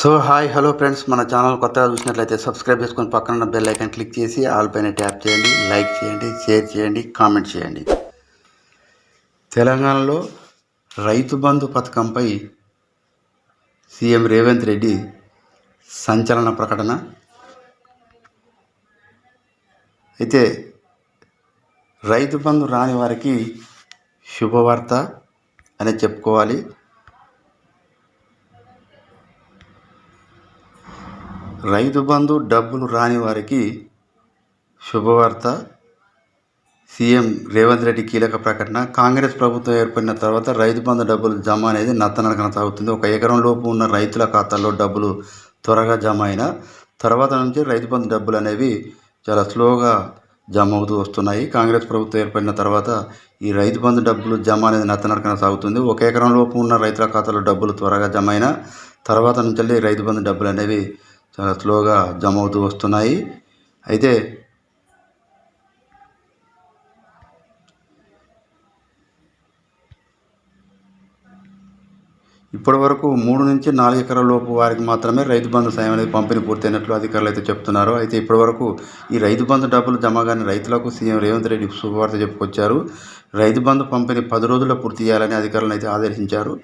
So hi hello friends. మన channel కొత్తగా చూసినట్లయితే సబ్స్క్రైబ్ చేసుకొని పక్కన ఉన్న బెల్ ఐకన్ క్లిక్ చేసి ఆల్ పైన ట్యాప్ చేయండి లైక్ చేయండి షేర్ చేయండి కామెంట్ చేయండి. తెలంగాణలో రైతు బంధు పథకంపై సీఎం రేవంత్ రెడ్డి సంచలన ప్రకటన. అయితే రైతు బంధు రాని వారికి శుభవార్త అని చెప్పుకోవాలి. రైతు బంధు డబ్బులు రాని వారికి శుభవార్త. సీఎం రేవంత్ రెడ్డి కీలక ప్రకటన. కాంగ్రెస్ ప్రభుత్వం ఏర్పడిన తర్వాత రైతు బంధు డబ్బులు జమ అనేది నత్తనడకన సాగుతుంది ఒక ఎకరం లోపు ఉన్న రైతుల ఖాతాల్లో డబ్బులు త్వరగా జమ అయిన తర్వాత నుంచి రైతు బంధు డబ్బులు అనేవి చాలా స్లోగా జమ అవుతూ వస్తున్నాయి. కాంగ్రెస్ ప్రభుత్వం ఏర్పడిన తర్వాత ఈ రైతు బంధు డబ్బులు జమ అనేది నత్తనడకన సాగుతుంది ఒక ఎకరం లోపు ఉన్న రైతుల ఖాతాలో డబ్బులు త్వరగా జమ అయిన తర్వాత నుంచి రైతు బంధు డబ్బులు అనేవి చాలా స్లోగా జమ అవుతూ వస్తున్నాయి. అయితే ఇప్పటి వరకు మూడు నుంచి నాలుగు ఎకరాల లోపు వారికి మాత్రమే రైతు బంధు సాయం అనేది పంపిణీ పూర్తయినట్లు అధికారులు అయితే చెప్తున్నారు. అయితే ఇప్పటి వరకు ఈ రైతు బంధు డబ్బులు జమ కాని రైతులకు సీఎం రేవంత్ రెడ్డి శుభవార్త చెప్పుకొచ్చారు. రైతు బంధు పంపిణీ పది రోజుల్లో పూర్తి చేయాలని అధికారులను అయితే ఆదేశించారు.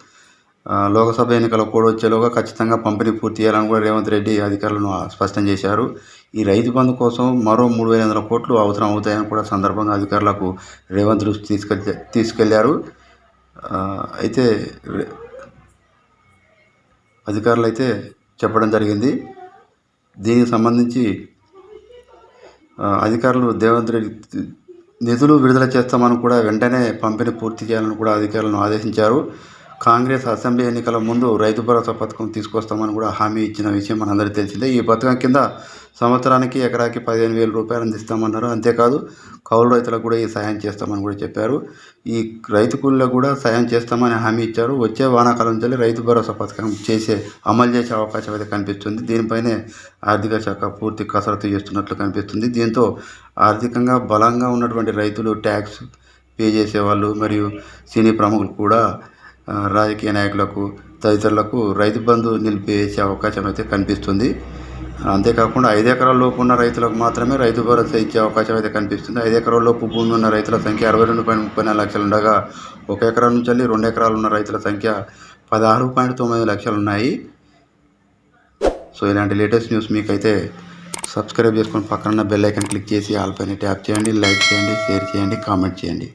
లోకసభ ఎన్నికల కోడ్ వచ్చేలోగా ఖచ్చితంగా పంపిణీ పూర్తి చేయాలని కూడా రేవంత్ రెడ్డి అధికారులను స్పష్టం చేశారు. ఈ రైతు బంధు కోసం మరో మూడు వేల వందల కోట్లు అవసరం అవుతాయని కూడా సందర్భంగా అధికారులకు రేవంత్ దృష్టి తీసుకెళ్ళి తీసుకెళ్ళారు. అయితే అధికారులు అయితే చెప్పడం జరిగింది. దీనికి సంబంధించి అధికారులు దేవేంద్ర రెడ్డి నిధులు విడుదల చేస్తామని కూడా వెంటనే పంపిణీ పూర్తి చేయాలని కూడా అధికారులను ఆదేశించారు. కాంగ్రెస్ అసెంబ్లీ ఎన్నికల ముందు రైతు భరోసా పథకం తీసుకొస్తామని కూడా హామీ ఇచ్చిన విషయం మనందరికీ తెలిసిందే. ఈ పథకం కింద సంవత్సరానికి ఎకరాకి పదిహేను వేల రూపాయలు అందిస్తామన్నారు. అంతేకాదు కౌలు రైతులకు కూడా ఈ సాయం చేస్తామని కూడా చెప్పారు. ఈ రైతు కూలీలకు కూడా సాయం చేస్తామని హామీ ఇచ్చారు. వచ్చే వానాకాలం నుంచి రైతు భరోసా పథకం చేసే అమలు చేసే అవకాశం అయితే కనిపిస్తుంది. దీనిపైనే ఆర్థిక శాఖ పూర్తి కసరత్తు చేస్తున్నట్లు కనిపిస్తుంది. దీంతో ఆర్థికంగా బలంగా ఉన్నటువంటి రైతులు ట్యాక్స్ పే చేసేవాళ్ళు మరియు సినీ ప్రముఖులు కూడా రాజకీయ నాయకులకు తదితరులకు రైతు బంధు నిలిపివేసే అవకాశం అయితే కనిపిస్తుంది. అంతేకాకుండా ఐదు ఎకరాల లోపు ఉన్న రైతులకు మాత్రమే రైతు భరోసా ఇచ్చే అవకాశం అయితే కనిపిస్తుంది. ఐదు ఎకరాల లోపు భూమి ఉన్న రైతుల సంఖ్య అరవై రెండు పాయింట్ ముప్పై నాలుగు లక్షలు ఉండగా ఒక ఎకరం నుంచి వెళ్ళి రెండు ఎకరాలు ఉన్న రైతుల సంఖ్య పదహారు పాయింట్ తొమ్మిది లక్షలు ఉన్నాయి. సో ఇలాంటి లేటెస్ట్ న్యూస్ మీకైతే సబ్స్క్రైబ్ చేసుకొని పక్కన బెల్ ఐకాన్ క్లిక్ చేసి ఆల్ పైన ట్యాప్ చేయండి లైక్ చేయండి షేర్ చేయండి కామెంట్ చేయండి.